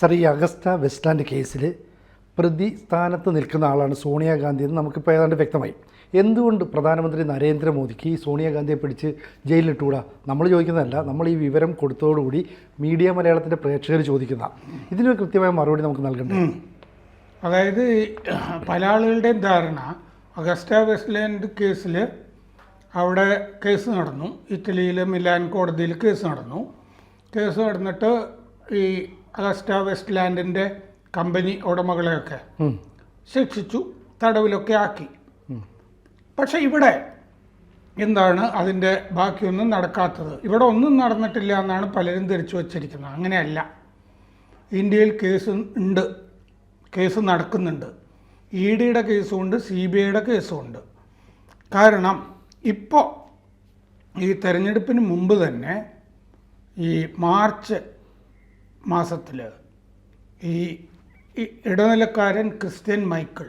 Sir ഈ Agusta Westland കേസിൽ പ്രതി സ്ഥാനത്ത് നിൽക്കുന്ന ആളാണ് സോണിയാഗാന്ധി എന്ന് നമുക്കിപ്പോൾ ഏതാണ്ട് വ്യക്തമായി. എന്തുകൊണ്ട് പ്രധാനമന്ത്രി നരേന്ദ്രമോദിക്ക് ഈ സോണിയാഗാന്ധിയെ പിടിച്ച് ജയിലിലിട്ടുകൂടാ നമ്മൾ ചോദിക്കുന്നതല്ല നമ്മൾ ഈ വിവരം കൊടുത്തതോടുകൂടി മീഡിയ മലയാളത്തിന്റെ പ്രേക്ഷകർ ചോദിക്കുന്ന. ഇതിനൊരു കൃത്യമായ മറുപടി നമുക്ക് നൽകണ്ടേ? അതായത് പല ആളുകളുടെയും ധാരണ അഗസ്റ്റ വെസ്റ്റ്ലാൻഡ് കേസിൽ അവിടെ കേസ് നടന്നു. ഇറ്റലിയിലെ മിലാൻ കോടതിയിൽ കേസ് നടന്നു. കേസ് നടന്നിട്ട് ഈ അഗസ്റ്റ വെസ്റ്റ് ലാൻഡിന്റെ കമ്പനി ഉടമകളെയൊക്കെ. ശിക്ഷിച്ചു തടവിലൊക്കെ ആക്കി. പക്ഷെ ഇവിടെ എന്താണ് അതിന്റെ ബാക്കിയൊന്നും നടക്കാത്തത്? ഇവിടെ ഒന്നും നടന്നിട്ടില്ല എന്നാണ് പലരും ധരിച്ചു വച്ചിരിക്കുന്നത്. അങ്ങനെയല്ല. ഇന്ത്യയിൽ കേസ് ഉണ്ട്. കേസ് നടക്കുന്നുണ്ട്. ഇ ഡിയുടെ കേസുമുണ്ട് സി ബി ഐയുടെ കേസുമുണ്ട്. കാരണം ഇപ്പോൾ ഈ തെരഞ്ഞെടുപ്പിന് മുമ്പ് തന്നെ ഈ മാർച്ച് മാസത്തിൽ ഈ ഇടനിലക്കാരൻ ക്രിസ്ത്യൻ മൈക്കിൾ.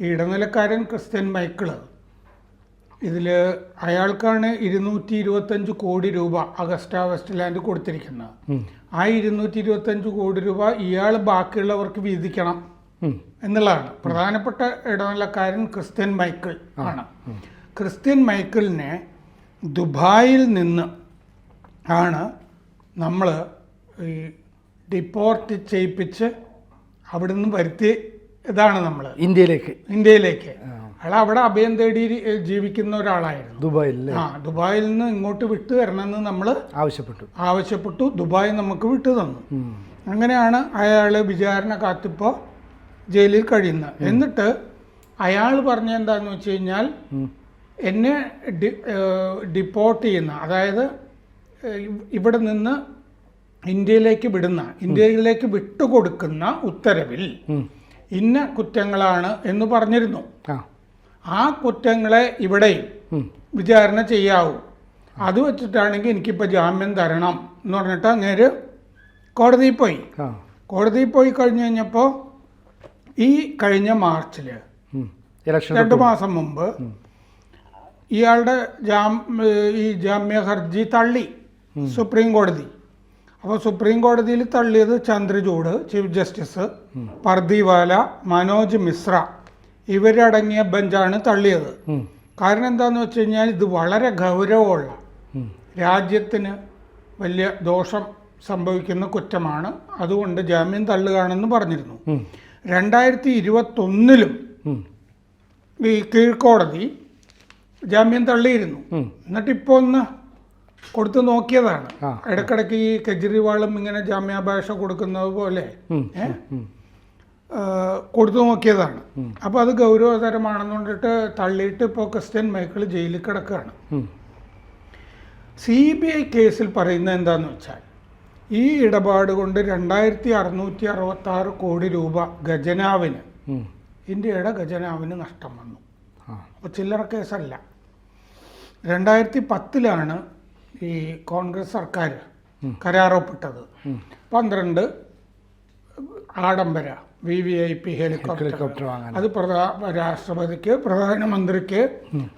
ഈ ഇടനിലക്കാരൻ ക്രിസ്ത്യൻ മൈക്കിൾ ഇതിൽ അയാൾക്കാണ് ഇരുന്നൂറ്റി ഇരുപത്തഞ്ച് കോടി രൂപ അഗസ്റ്റ വെസ്റ്റ് ലാൻഡ് കൊടുത്തിരിക്കുന്നത്. ആ ഇരുന്നൂറ്റി ഇരുപത്തഞ്ച് കോടി രൂപ ഇയാൾ ബാക്കിയുള്ളവർക്ക് വീതിക്കണം എന്നുള്ളതാണ്. പ്രധാനപ്പെട്ട ഇടനിലക്കാരൻ ക്രിസ്ത്യൻ മൈക്കിൾ ആണ്. ക്രിസ്ത്യൻ മൈക്കിളിനെ ദുബായിൽ നിന്ന് ആണ് നമ്മൾ ഈ ഡിപ്പോർട്ട് ചെയ്യിപ്പിച്ച് അവിടെ നിന്ന് വരുത്തി ഇതാണ് നമ്മൾ ഇന്ത്യയിലേക്ക്. ഇന്ത്യയിലേക്ക്. അയാൾ അവിടെ അഭയം തേടി ജീവിക്കുന്ന ഒരാളായിരുന്നു. ദുബായിൽ ആ ദുബായിൽ നിന്ന് ഇങ്ങോട്ട് വിട്ടു തരണമെന്ന് നമ്മൾ ആവശ്യപ്പെട്ടു. ആവശ്യപ്പെട്ടു. ദുബായ് നമുക്ക് വിട്ടു തന്നു. അങ്ങനെയാണ് അയാൾ വിചാരണ കാത്തിപ്പോൾ ജയിലിൽ കഴിയുന്നത്. എന്നിട്ട് അയാൾ പറഞ്ഞ എന്താന്ന് വെച്ച് കഴിഞ്ഞാൽ. എന്നെ ഡിപ്പോർട്ട് ചെയ്യുന്ന അതായത് ഇവിടെ നിന്ന് ഇന്ത്യയിലേക്ക് വിടുന്ന ഇന്ത്യയിലേക്ക് വിട്ടുകൊടുക്കുന്ന ഉത്തരവിൽ ഇന്ന കുറ്റങ്ങളാണ് എന്ന് പറഞ്ഞിരുന്നു. ആ. കുറ്റങ്ങളെ ഇവിടെയും. വിചാരണ ചെയ്യാവൂ. അത് വെച്ചിട്ടാണെങ്കിൽ എനിക്കിപ്പോൾ ജാമ്യം തരണം എന്ന് പറഞ്ഞിട്ട് അങ്ങേര് കോടതിയിൽ പോയി. കോടതിയിൽ പോയി കഴിഞ്ഞ് കഴിഞ്ഞപ്പോൾ ഈ കഴിഞ്ഞ മാർച്ചിൽ രണ്ട് മാസം മുമ്പ് ഇയാളുടെ ജാം ഈ ജാമ്യ ഹർജി തള്ളി സുപ്രീം കോടതി. അപ്പോൾ സുപ്രീം കോടതിയിൽ തള്ളിയത് ചന്ദ്രചൂഡ് ചീഫ് ജസ്റ്റിസ് പർദിവാല മനോജ് മിശ്ര ഇവരടങ്ങിയ ബെഞ്ചാണ് തള്ളിയത് കാരണം എന്താണെന്ന് വെച്ച് കഴിഞ്ഞാൽ ഇത് വളരെ ഗൗരവമുള്ള രാജ്യത്തിന് വലിയ ദോഷം സംഭവിക്കുന്ന കുറ്റമാണ് അതുകൊണ്ട് ജാമ്യം തള്ളുകയാണെന്ന് പറഞ്ഞിരുന്നു. രണ്ടായിരത്തി ഇരുപത്തൊന്നിലും. ഈ കീഴ്ക്കോടതി ജാമ്യം തള്ളിയിരുന്നു ഉം. എന്നിട്ട് ഇപ്പോൾ ഒന്ന് കൊടുത്തു നോക്കിയതാണ്. ഇടക്കിടക്ക് ഈ കെജ്രിവാളും ഇങ്ങനെ ജാമ്യാപേക്ഷ കൊടുക്കുന്നത് പോലെ കൊടുത്തു നോക്കിയതാണ്. അപ്പോൾ അത് ഗൗരവതരമാണെന്ന് കൊണ്ടിട്ട് തള്ളിയിട്ട് ഇപ്പോൾ ക്രിസ്ത്യൻ മൈക്കിൾ ജയിലിൽ കിടക്കുകയാണ്. സി ബി ഐ കേസിൽ പറയുന്നത് എന്താന്ന് വെച്ചാൽ ഈ ഇടപാട് കൊണ്ട് രണ്ടായിരത്തി അറുന്നൂറ്റി അറുപത്തി ആറ് കോടി രൂപ ഖജനാവിന് ഇന്ത്യയുടെ ഖജനാവിന് നഷ്ടം വന്നു. അപ്പോൾ ചില്ലറ കേസല്ല. രണ്ടായിരത്തി പത്തിലാണ് ഈ കോൺഗ്രസ് സർക്കാർ കരാറൊപ്പിട്ടത്. പന്ത്രണ്ട് ആഡംബര V V I P helicopter അത് പ്രധാ രാഷ്ട്രപതിക്ക് പ്രധാനമന്ത്രിക്ക്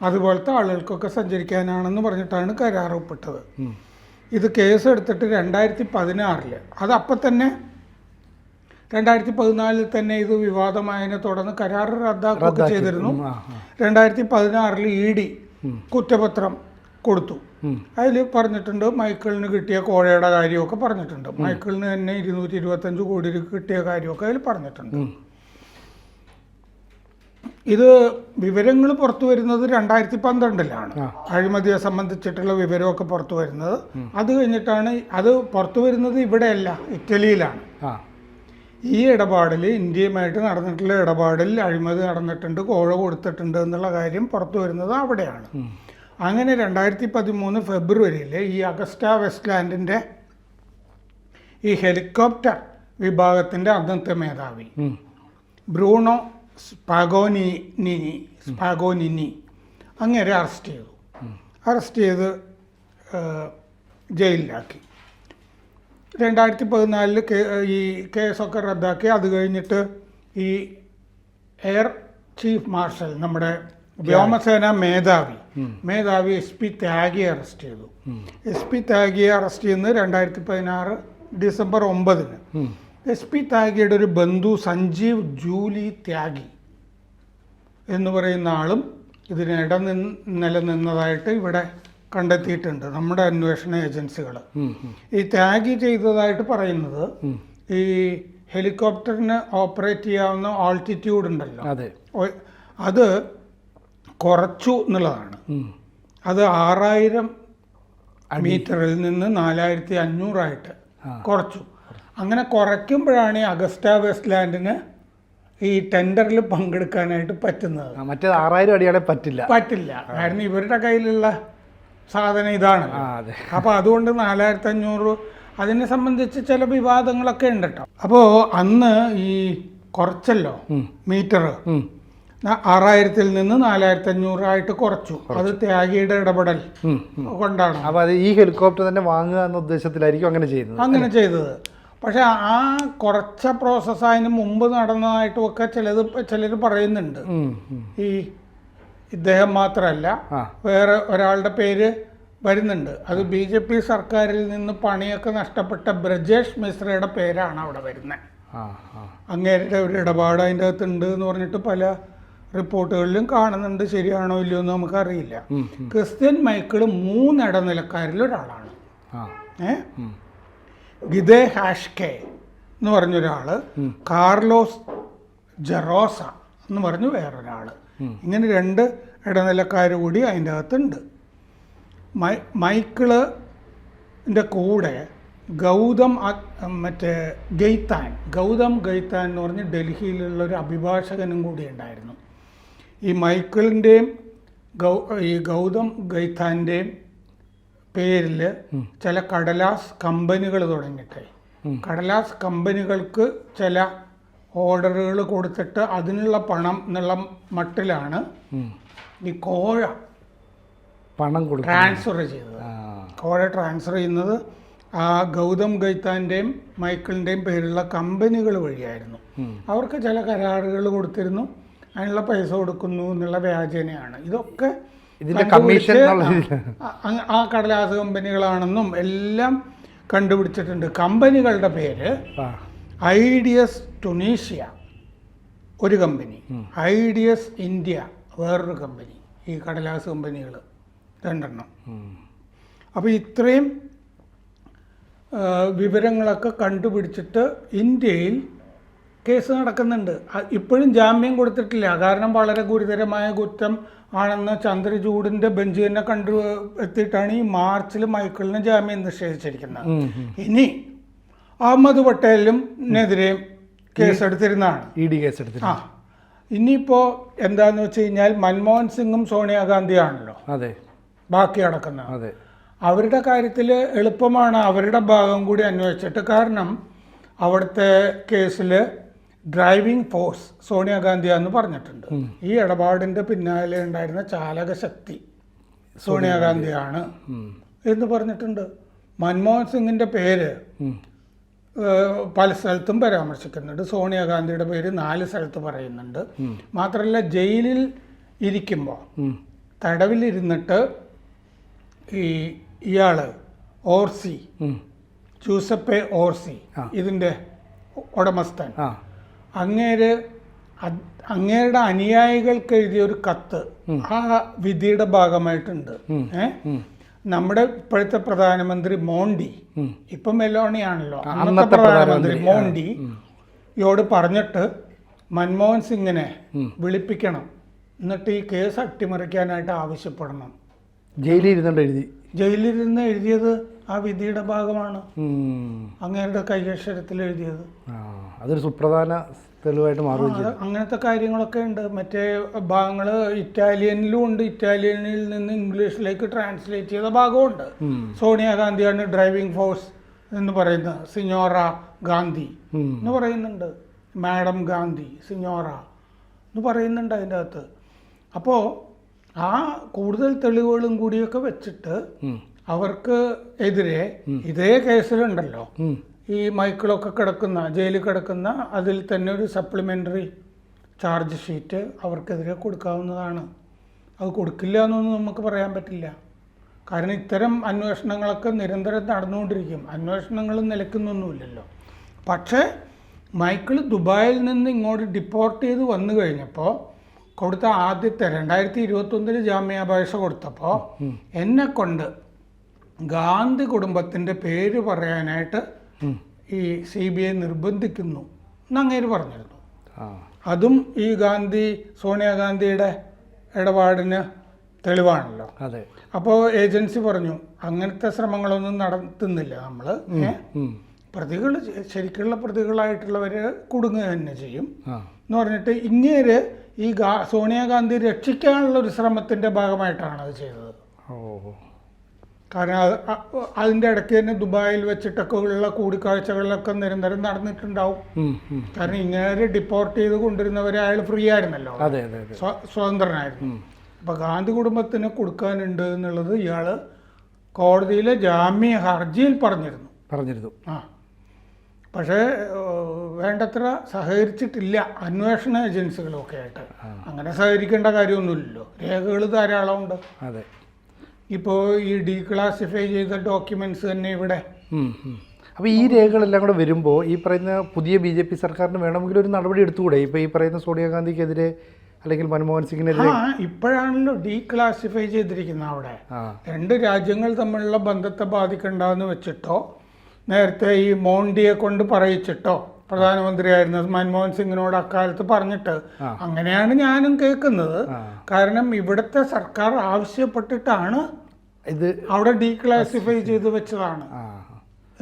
അതുപോലത്തെ ആളുകൾക്കൊക്കെ സഞ്ചരിക്കാനാണെന്ന് പറഞ്ഞിട്ടാണ് കരാർ ഒപ്പിട്ടത് ഇത് കേസ് എടുത്തിട്ട് രണ്ടായിരത്തി പതിനാറിൽ അത് അപ്പം തന്നെ രണ്ടായിരത്തി പതിനാലിൽ തന്നെ ഇത് വിവാദമായതിനെ തുടർന്ന് കരാർ റദ്ദാക്കുകയൊക്കെ ചെയ്തിരുന്നു. രണ്ടായിരത്തി പതിനാറിൽ ഇ ഡി കുറ്റപത്രം കൊടുത്തു. അതിൽ പറഞ്ഞിട്ടുണ്ട് മൈക്കിളിന് കിട്ടിയ കോഴയുടെ കാര്യമൊക്കെ പറഞ്ഞിട്ടുണ്ട്. മൈക്കിളിന് തന്നെ ഇരുന്നൂറ്റി ഇരുപത്തഞ്ച് കോടി രൂപ കിട്ടിയ കാര്യമൊക്കെ അതിൽ പറഞ്ഞിട്ടുണ്ട്. ഇത് വിവരങ്ങൾ പുറത്തു വരുന്നത് രണ്ടായിരത്തി പന്ത്രണ്ടിലാണ്. അഴിമതിയെ സംബന്ധിച്ചിട്ടുള്ള വിവരമൊക്കെ പുറത്തു വരുന്നത്. അത് കഴിഞ്ഞിട്ടാണ് അത് പുറത്തു വരുന്നത് ഇവിടെയല്ല ഇറ്റലിയിലാണ്. ഈ ഇടപാടിൽ ഇന്ത്യയുമായിട്ട് നടന്നിട്ടുള്ള ഇടപാടിൽ അഴിമതി നടന്നിട്ടുണ്ട് കോഴ കൊടുത്തിട്ടുണ്ട് എന്നുള്ള കാര്യം പുറത്തു വരുന്നത് അവിടെയാണ്. അങ്ങനെ രണ്ടായിരത്തി പതിമൂന്ന് ഫെബ്രുവരിയിൽ ഈ അഗസ്റ്റ വെസ്റ്റ്ലാൻഡിന്റെ ഈ ഹെലികോപ്റ്റർ വിഭാഗത്തിന്റെ അന്നത്തെ മേധാവി. ബ്രൂണോ സ്പാഗോനിനി സ്പാഗോനിനി അങ്ങനെ അറസ്റ്റ് ചെയ്തു. അറസ്റ്റ് ചെയ്ത് ജയിലിലാക്കി. രണ്ടായിരത്തി പതിനാലിൽ ഈ കേസൊക്കെ റദ്ദാക്കി. അത് കഴിഞ്ഞിട്ട് ഈ എയർ ചീഫ് മാർഷൽ നമ്മുടെ വ്യോമസേന മേധാവി. മേധാവി എസ് പി ത്യാഗിയെ അറസ്റ്റ് ചെയ്തു. എസ് പി ത്യാഗിയെ അറസ്റ്റ് ചെയ്യുന്നത് രണ്ടായിരത്തി പതിനാറ് ഡിസംബർ ഒമ്പതിന്. എസ് പി ത്യാഗിയുടെ ഒരു ബന്ധു സഞ്ജീവ് ജൂലി ത്യാഗി എന്ന് പറയുന്ന ആളും നിന്ന് നിലനിന്നതായിട്ട് ഇവിടെ കണ്ടെത്തിയിട്ടുണ്ട് നമ്മുടെ അന്വേഷണ ഏജൻസികൾ. ഈ ത്യാഗി ചെയ്തതായിട്ട് പറയുന്നത്. ഈ ഹെലികോപ്റ്ററിന് ഓപ്പറേറ്റ് ചെയ്യാവുന്ന ആൾട്ടിറ്റ്യൂഡ് ഉണ്ടല്ലോ. അത് കുറച്ചു എന്നുള്ളതാണ്. അത് ആറായിരം മീറ്ററിൽ നിന്ന് നാലായിരത്തി അഞ്ഞൂറായിട്ട് കുറച്ചു. അങ്ങനെ കുറയ്ക്കുമ്പോഴാണ് ഈ അഗസ്റ്റ വെസ്റ്റ്ലാൻഡിന് ഈ ടെൻഡറിൽ പങ്കെടുക്കാനായിട്ട് പറ്റുന്നത്. മറ്റേ മറ്റേത് ആറായിരം അടിയാണെ പറ്റില്ല. പറ്റില്ല. കാരണം ഇവരുടെ കയ്യിലുള്ള സാധനം ഇതാണ്. അപ്പോൾ അതുകൊണ്ട് നാലായിരത്തി അഞ്ഞൂറ് അതിനെ സംബന്ധിച്ച് ചില വിവാദങ്ങളൊക്കെ ഉണ്ട് കേട്ടോ. അപ്പോൾ അന്ന് ഈ കുറച്ചല്ലോ മീറ്റർ. ആറായിരത്തിൽ നിന്ന് നാലായിരത്തി അഞ്ഞൂറായിട്ട് കുറച്ചു. അത് ത്യാഗിയുടെ ഇടപെടൽ. കൊണ്ടാണ്. അപ്പോൾ അത് ഈ ഹെലികോപ്റ്റർ തന്നെ വാങ്ങുക എന്ന ഉദ്ദേശത്തിലായിരിക്കും അങ്ങനെ ചെയ്യുന്നത് അങ്ങനെ ചെയ്തത്. പക്ഷെ ആ കുറച്ച പ്രോസസ്സ് അതിന് മുമ്പ് നടന്നതായിട്ടും ഒക്കെ ചിലത് ചിലർ പറയുന്നുണ്ട്. ഈ ഇദ്ദേഹം മാത്രമല്ല വേറെ ഒരാളുടെ പേര് വരുന്നുണ്ട്. അത് ബി ജെ പി സർക്കാരിൽ നിന്ന് പണിയൊക്കെ നഷ്ടപ്പെട്ട ബ്രജേഷ് മിശ്രയുടെ പേരാണ് അവിടെ വരുന്നത്. അങ്ങേരുടെ ഒരു ഇടപാട് അതിന്റെ അകത്തുണ്ട് എന്ന് പറഞ്ഞിട്ട് പല റിപ്പോർട്ടുകളിലും കാണുന്നുണ്ട് ശരിയാണോ ഇല്ലയോ എന്ന് നമുക്കറിയില്ല. ക്രിസ്ത്യൻ മൈക്കിൾ മൂന്നിട നിലക്കാരിൽ ഒരാളാണ് ഏ. ഗിദേ ഹാഷ്കെ എന്ന് പറഞ്ഞൊരാൾ കാർലോസ് ജെറോസ എന്ന് പറഞ്ഞു വേറൊരാൾ ഇങ്ങനെ രണ്ട് ഇടനിലക്കാർ കൂടി അതിന്റെ അകത്തുണ്ട്. മൈ മൈക്കിളിന്റെ കൂടെ ഗൗതം മറ്റേ ഗെയ്ത്താൻ ഗൗതം ഗെയ്ത്താൻ എന്ന് പറഞ്ഞ് ഡൽഹിയിലുള്ള ഒരു അഭിഭാഷകനും കൂടി ഉണ്ടായിരുന്നു. ഈ മൈക്കിളിന്റെയും ഗൗ ഈ ഗൗതം ഗൈഥാന്റെയും പേരിൽ ചില കടലാസ് കമ്പനികൾ തുടങ്ങിയിട്ട് ഉം. കടലാസ് കമ്പനികൾക്ക് ചില ഓർഡറുകൾ കൊടുത്തിട്ട് അതിനുള്ള പണം എന്നുള്ള മട്ടിലാണ്. ഈ കോഴ പണം ട്രാൻസ്ഫർ ചെയ്തത്. കോഴ ട്രാൻസ്ഫർ ചെയ്യുന്നത് ആ ഗൗതം ഗൈത്താന്റെയും മൈക്കിളിന്റെയും പേരിലുള്ള കമ്പനികൾ വഴിയായിരുന്നു. അവർക്ക് ചില കരാറുകൾ കൊടുത്തിരുന്നു. അതിനുള്ള പൈസ കൊടുക്കുന്നു എന്നുള്ള വ്യാജനയാണ്. ഇതൊക്കെ ഇതിന്റെ കമ്മീഷൻ. ആ- കടലാസ് കമ്പനികളാണെന്നും എല്ലാം കണ്ടുപിടിച്ചിട്ടുണ്ട്. കമ്പനികളുടെ പേര് IDS I D S Tunisia ഒരു company. IDS D S India വേറൊരു കമ്പനി. ഈ കടലാസ് കമ്പനികൾ രണ്ടെണ്ണം. അപ്പോൾ ഇത്രയും വിവരങ്ങളൊക്കെ കണ്ടുപിടിച്ചിട്ട് ഇന്ത്യയിൽ കേസ് നടക്കുന്നുണ്ട്. ഇപ്പോഴും ജാമ്യം കൊടുത്തിട്ടില്ല. കാരണം വളരെ ഗുരുതരമായ കുറ്റം ആണെന്ന് ചന്ദ്രചൂടിന്റെ ബെഞ്ച് തന്നെ കണ്ടു എത്തിയിട്ടാണ് ഈ മാർച്ചിൽ മൈക്കിളിന് ജാമ്യം നിഷേധിച്ചിരിക്കുന്നത്. ഇനി അഹമ്മദ് പട്ടേലും എതിരെ കേസെടുത്തിരുന്നതാണ്. ഇ ഡി കേസ് ആ ഇനിയിപ്പോൾ എന്താന്ന് വെച്ച് കഴിഞ്ഞാൽ മൻമോഹൻ സിംഗും സോണിയാഗാന്ധിയാണല്ലോ അതെ. ബാക്കി അടക്കുന്ന. അതെ. അവരുടെ കാര്യത്തിൽ എളുപ്പമാണ് അവരുടെ ഭാഗം കൂടി അന്വേഷിച്ചിട്ട് കാരണം അവിടുത്തെ കേസിൽ ഡ്രൈവിംഗ് ഫോഴ്സ് സോണിയാഗാന്ധിയാന്ന് പറഞ്ഞിട്ടുണ്ട്. ഈ ഇടപാടിന്റെ പിന്നാലെ ഉണ്ടായിരുന്ന ചാലക ശക്തി സോണിയാഗാന്ധിയാണ് എന്ന് പറഞ്ഞിട്ടുണ്ട്. മൻമോഹൻ സിംഗിന്റെ പേര് പല സ്ഥലത്തും പരാമർശിക്കുന്നുണ്ട്. സോണിയാഗാന്ധിയുടെ പേര് നാല് സ്ഥലത്ത് പറയുന്നുണ്ട്. മാത്രമല്ല ജയിലിൽ ഇരിക്കുമ്പോൾ. തടവിലിരുന്നിട്ട് ഈ ഇയാൾ ഓർസി. ജൂസപ്പെ ഓർസി ഇതിന്റെ ഇതിന്റെ ഉടമസ്ഥൻ അങ്ങേര് അങ്ങേരുടെ അനുയായികൾക്ക് എഴുതിയ ഒരു കത്ത് ആ വിധിയുടെ ഭാഗമായിട്ടുണ്ട്. ഏ? നമ്മുടെ ഇപ്പോഴത്തെ പ്രധാനമന്ത്രി മോണ്ടി. ഇപ്പം മെലോണിയാണല്ലോ. അന്നത്തെ പ്രധാനമന്ത്രി. മോണ്ടി യോട് പറഞ്ഞിട്ട് മൻമോഹൻ സിംഗിനെ. വിളിപ്പിക്കണം. എന്നിട്ട് ഈ കേസ് അട്ടിമറിക്കാനായിട്ട് ആവശ്യപ്പെടണം. ജയിലിൽ ഇരുന്നുകൊണ്ട് എഴുതി. ജയിലിരുന്ന് എഴുതിയത് ആ വിധിയുടെ ഭാഗമാണ്. അങ്ങേരുടെ കൈയക്ഷരത്തിൽ എഴുതിയത്. അതൊരു സുപ്രധാന തെളിവായിട്ട് മാറുകയും ചെയ്തു. അങ്ങനത്തെ കാര്യങ്ങളൊക്കെ ഉണ്ട്. മറ്റേ ഭാഗങ്ങൾ ഇറ്റാലിയനിലും ഉണ്ട്. ഇറ്റാലിയനിൽ നിന്ന് ഇംഗ്ലീഷിലേക്ക് ട്രാൻസ്ലേറ്റ് ചെയ്ത ഭാഗമുണ്ട്. സോണിയാഗാന്ധിയാണ് ഡ്രൈവിംഗ് ഫോഴ്സ് എന്ന് പറയുന്നത് സിഞ്ഞോറ ഗാന്ധി എന്ന് പറയുന്നുണ്ട്. മാഡം ഗാന്ധി സിഞ്ഞോറ എന്ന് പറയുന്നുണ്ട് അതിന്റെ അകത്ത്. അപ്പോൾ ആ കൂടുതൽ തെളിവുകളും കൂടിയൊക്കെ വെച്ചിട്ട്. അവർക്ക് എതിരെ ഇതേ കേസിലുണ്ടല്ലോ. ഈ മൈക്കിളൊക്കെ കിടക്കുന്ന ജയിലിൽ കിടക്കുന്ന അതിൽ തന്നെ ഒരു സപ്ലിമെന്ററി ചാർജ് ഷീറ്റ് അവർക്കെതിരെ കൊടുക്കാവുന്നതാണ്. അത് കൊടുക്കില്ല എന്നൊന്നും നമുക്ക് പറയാൻ പറ്റില്ല. കാരണം ഇത്തരം അന്വേഷണങ്ങളൊക്കെ നിരന്തരം നടന്നുകൊണ്ടിരിക്കും. അന്വേഷണങ്ങൾ നിലക്കുന്നൊന്നുമില്ലല്ലോ പക്ഷേ മൈക്കിൾ ദുബായിൽ നിന്ന് ഇങ്ങോട്ട് ഡിപ്പോർട്ട് ചെയ്ത് വന്നു കഴിഞ്ഞപ്പോൾ കൊടുത്ത ആദ്യത്തെ രണ്ടായിരത്തി ഇരുപത്തൊന്നിൽ ജാമ്യാപേക്ഷ കൊടുത്തപ്പോൾ എന്നെ കൊണ്ട് ഗാന്ധി കുടുംബത്തിന്റെ പേര് പറയാനായിട്ട് ഈ സി ബി ഐ നിർബന്ധിക്കുന്നു എന്നങ്ങേര് പറഞ്ഞിരുന്നു. അതും ഈ ഗാന്ധി സോണിയാഗാന്ധിയുടെ ഇടപാടിന് തെളിവാണല്ലോ. അതെ. അപ്പോൾ ഏജൻസി പറഞ്ഞു അങ്ങനത്തെ ശ്രമങ്ങളൊന്നും നടത്തുന്നില്ല നമ്മൾ. പ്രതികൾ ശരിക്കുള്ള പ്രതികളായിട്ടുള്ളവർ കുടുങ്ങുക തന്നെ ചെയ്യും എന്ന് പറഞ്ഞിട്ട് ഇങ്ങേര് ഈ ഗാ സോണിയാഗാന്ധി രക്ഷിക്കാനുള്ള ഒരു ശ്രമത്തിന്റെ ഭാഗമായിട്ടാണ് അത് ചെയ്തത്. ഓ കാരണം അത് അതിന്റെ ഇടയ്ക്ക് തന്നെ ദുബായിൽ വെച്ചിട്ടൊക്കെ ഉള്ള കൂടിക്കാഴ്ചകളിലൊക്കെ നിരന്തരം നടന്നിട്ടുണ്ടാവും. കാരണം ഇങ്ങനെ ഡിപ്പോർട്ട് ചെയ്ത് കൊണ്ടിരുന്നവരെ അയാൾ ഫ്രീ ആയിരുന്നല്ലോ. സ്വതന്ത്രനായിരുന്നു. അപ്പോൾ ഗാന്ധി കുടുംബത്തിന് കൊടുക്കാനുണ്ട് എന്നുള്ളത് ഇയാൾ കോടതിയിലെ ജാമ്യ ഹർജിയിൽ പറഞ്ഞിരുന്നു. പറഞ്ഞിരുന്നു. ആ. പക്ഷേ വേണ്ടത്ര സഹകരിച്ചിട്ടില്ല. അന്വേഷണ ഏജൻസികളൊക്കെ ആയിട്ട്. അങ്ങനെ സഹകരിക്കേണ്ട കാര്യമൊന്നുമില്ലല്ലോ. രേഖകൾ ധാരാളമുണ്ട്. അതെ. ഇപ്പോൾ ഈ ഡീക്ലാസിഫൈ ചെയ്ത ഡോക്യുമെന്റ്സ് തന്നെ ഇവിടെ. അപ്പോൾ ഈ രേഖകളെല്ലാം കൂടെ വരുമ്പോൾ ഈ പറയുന്ന പുതിയ ബി ജെ പി സർക്കാരിന് വേണമെങ്കിൽ ഒരു നടപടി എടുത്തുകൂടെ? ഇപ്പോൾ ഈ പറയുന്ന സോണിയാഗാന്ധിക്കെതിരെ അല്ലെങ്കിൽ മൻമോഹൻ സിംഗിനെതിരെ? ഇപ്പോഴാണല്ലോ ഡീക്ലാസിഫൈ ചെയ്തിരിക്കുന്നത് അവിടെ. രണ്ട് രാജ്യങ്ങൾ തമ്മിലുള്ള ബന്ധത്തെ ബാധിക്കണ്ടെന്ന് വെച്ചിട്ടോ നേരത്തെ ഈ മോണ്ടിയെ കൊണ്ട് പറയിച്ചിട്ടോ പ്രധാനമന്ത്രിയായിരുന്നത് മൻമോഹൻ സിംഗിനോട് അക്കാലത്ത് പറഞ്ഞിട്ട് അങ്ങനെയാണ് ഞാനും കേൾക്കുന്നത്. കാരണം ഇവിടുത്തെ സർക്കാർ ആവശ്യപ്പെട്ടിട്ടാണ് ഇത് അവിടെ ഡീക്ലാസിഫൈ ചെയ്ത് വെച്ചതാണ്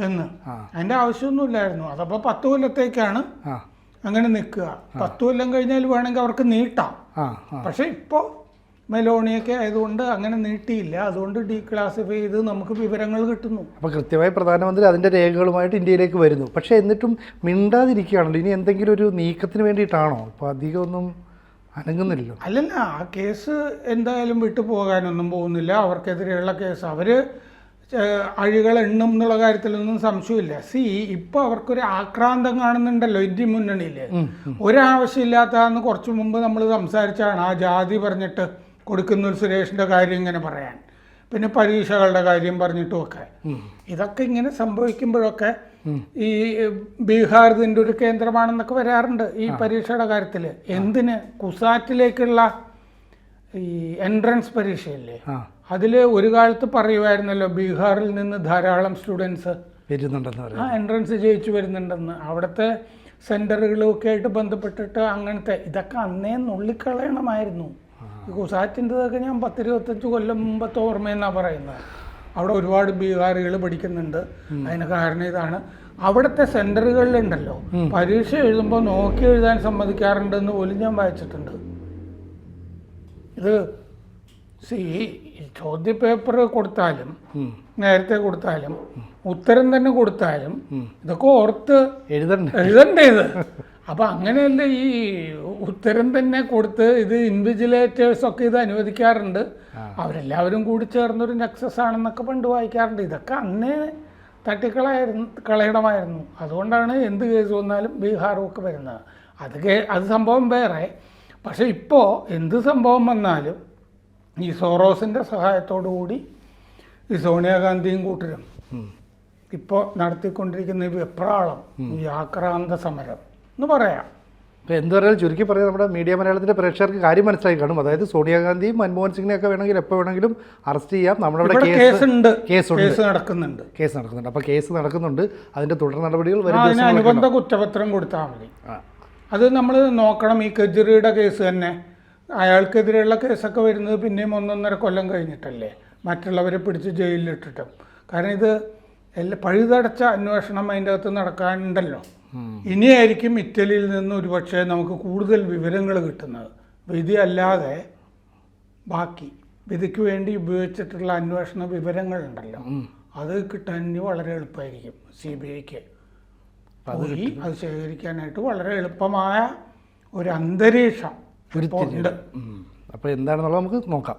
എന്ന്. അതിന്റെ അതിന്റെ ആവശ്യമൊന്നുമില്ലായിരുന്നു. അതപ്പോൾ പത്ത് കൊല്ലത്തേക്കാണ് അങ്ങനെ നിൽക്കുക. പത്ത് കൊല്ലം കഴിഞ്ഞാൽ വേണമെങ്കിൽ അവർക്ക് നീട്ടാം. പക്ഷെ ഇപ്പോൾ മെലോണിയൊക്കെ ആയതുകൊണ്ട് അങ്ങനെ നീട്ടിയില്ല. അതുകൊണ്ട് ഡീക്ലാസിഫൈ ചെയ്ത് നമുക്ക് വിവരങ്ങൾ കിട്ടുന്നു. അപ്പോൾ കൃത്യമായി പ്രധാനമന്ത്രി അതിന്റെ രേഖകളുമായിട്ട് ഇന്ത്യയിലേക്ക് വരുന്നു. പക്ഷേ എന്നിട്ടും മിണ്ടാതിരിക്കുകയാണല്ലോ. ഇനി എന്തെങ്കിലും ഒരു നീക്കത്തിന് വേണ്ടിയിട്ടാണോ? ഇപ്പോൾ അധികമൊന്നും അനങ്ങുന്നില്ലല്ലോ. അല്ലല്ല ആ കേസ് എന്തായാലും വിട്ടു പോകാനൊന്നും പോകുന്നില്ല. അവർക്കെതിരെയുള്ള കേസ്. അവർ അഴികൾ എണ്ണും എന്നുള്ള കാര്യത്തിലൊന്നും സംശയമില്ല. സി ഇപ്പോൾ അവർക്കൊരു ആക്രാന്തം കാണുന്നുണ്ടല്ലോ ഇന്ത്യ മുന്നണിയിൽ ഒരാവശ്യമില്ലാത്തതെന്ന് കുറച്ച് മുമ്പ് നമ്മൾ സംസാരിച്ചാണ് ആ ജാതി പറഞ്ഞിട്ട്. കൊടുക്കുന്ന ഒരു സുരേഷിന്റെ കാര്യം ഇങ്ങനെ പറയാൻ. പിന്നെ പരീക്ഷകളുടെ കാര്യം പറഞ്ഞിട്ടുമൊക്കെ. ഇതൊക്കെ ഇങ്ങനെ സംഭവിക്കുമ്പോഴൊക്കെ ഈ ബീഹാർ ഇതിന്റെ ഒരു കേന്ദ്രമാണെന്നൊക്കെ വരാറുണ്ട് ഈ പരീക്ഷയുടെ കാര്യത്തിൽ എന്തിന്? കുസാറ്റിലേക്കുള്ള ഈ എൻട്രൻസ് പരീക്ഷയില്ലേ? അതിൽ അതിൽ ഒരു കാലത്ത് പറയുമായിരുന്നല്ലോ ബീഹാറിൽ നിന്ന് ധാരാളം സ്റ്റുഡൻസ് വരുന്നുണ്ടെന്ന് ആ എൻട്രൻസ് ജയിച്ചു വരുന്നുണ്ടെന്ന്. അവിടുത്തെ സെന്ററുകളൊക്കെ ആയിട്ട് ബന്ധപ്പെട്ടിട്ട് അങ്ങനത്തെ ഇതൊക്കെ അന്നേ നുള്ളിക്കളയണമായിരുന്നു. കുസാറ്റിന്റെതൊക്കെ ഞാൻ പത്തിരുപത്തഞ്ച് കൊല്ലം മുമ്പത്തെ ഓർമ്മയെന്നാണ് പറയുന്നത്. അവിടെ ഒരുപാട് ബീഹാറികൾ പഠിക്കുന്നുണ്ട്. അതിന് കാരണം ഇതാണ്. അവിടുത്തെ സെന്ററുകളിലുണ്ടല്ലോ പരീക്ഷ എഴുതുമ്പോൾ നോക്കി എഴുതാൻ സമ്മതിക്കാറുണ്ടെന്ന് പോലും ഞാൻ വായിച്ചിട്ടുണ്ട്. ഇത് സി ചോദ്യ പേപ്പർ കൊടുത്താലും നേരത്തെ കൊടുത്താലും ഉത്തരം തന്നെ കൊടുത്താലും ഇതൊക്കെ ഓർത്ത് എഴുതണ്ടേ? എഴുതണ്ടേത് അപ്പൊ അങ്ങനെയല്ല ഈ ഉത്തരം തന്നെ കൊടുത്ത് ഇത് ഇൻവിജിലേറ്റേഴ്സ് ഒക്കെ ഇത് അനുവദിക്കാറുണ്ട്. അവരെല്ലാവരും കൂടി ചേർന്നൊരു നെക്സസ് ആണെന്നൊക്കെ പണ്ട് വായിക്കാറുണ്ട്. ഇതൊക്കെ അന്നേ തട്ടിക്കളായിരുന്നു കളയണമായിരുന്നു. അതുകൊണ്ടാണ് എന്ത് കേസ് വന്നാലും ബീഹാറും ഒക്കെ വരുന്നത്. അത് കേ അത് സംഭവം വേറെ. പക്ഷെ ഇപ്പോൾ എന്ത് സംഭവം വന്നാലും ഈ സോറോസിന്റെ സഹായത്തോടു കൂടി ഈ സോണിയാഗാന്ധിയും കൂട്ടരും ഇപ്പോൾ നടത്തിക്കൊണ്ടിരിക്കുന്ന ഈ വെപ്രാളം ഈ ആക്രാന്ത സമരം എന്ന് പറയാം. ഇപ്പോൾ എന്ത് പറയാലും ചുരുക്കി പറഞ്ഞാൽ നമ്മുടെ മീഡിയ മലയാളത്തിന്റെ പ്രേക്ഷകർക്ക് കാര്യം മനസ്സിലായി കാണും. അതായത് സോണിയാഗാന്ധിയും മൻമോഹൻ സിംഗിനെ ഒക്കെ വേണമെങ്കിൽ എപ്പോൾ വേണമെങ്കിലും അറസ്റ്റ് ചെയ്യാം. നമ്മുടെ ഇവിടെ കേസ് ഉണ്ട്. കേസുണ്ട് കേസ് നടക്കുന്നുണ്ട്. കേസ് നടക്കുന്നുണ്ട്. അപ്പോൾ കേസ് നടക്കുന്നുണ്ട്. അതിന്റെ തുടർ നടപടികൾ വരും അനുബന്ധ കുറ്റപത്രം കൊടുത്താൽ മതി. അത് നമ്മൾ നോക്കണം. ഈ കെജ്രിയുടെ കേസ് തന്നെ. അയാൾക്കെതിരെയുള്ള കേസൊക്കെ വരുന്നത് പിന്നെയും ഒന്നൊന്നര കൊല്ലം കഴിഞ്ഞിട്ടല്ലേ? മറ്റുള്ളവരെ പിടിച്ച് ജയിലിലിട്ടിട്ടും. കാരണം ഇത് എല്ലാ പഴുതടച്ച അന്വേഷണം അതിന്റെ അകത്ത് നടക്കാനുണ്ടല്ലോ ഇനിയായിരിക്കും ഇറ്റലിയിൽ നിന്ന് ഒരുപക്ഷെ നമുക്ക് കൂടുതൽ വിവരങ്ങൾ കിട്ടുന്നത്. വിധി അല്ലാതെ ബാക്കി വിധിക്ക് വേണ്ടി ഉപയോഗിച്ചിട്ടുള്ള അന്വേഷണ വിവരങ്ങളുണ്ടല്ലോ. അത് കിട്ടാൻ ഇനി വളരെ എളുപ്പമായിരിക്കും സി ബി ഐക്ക്. പോയി അത് ശേഖരിക്കാനായിട്ട് വളരെ എളുപ്പമായ ഒരു അന്തരീക്ഷം ഉണ്ട്. അപ്പോൾ എന്താണെന്നുള്ളത് നമുക്ക് നോക്കാം.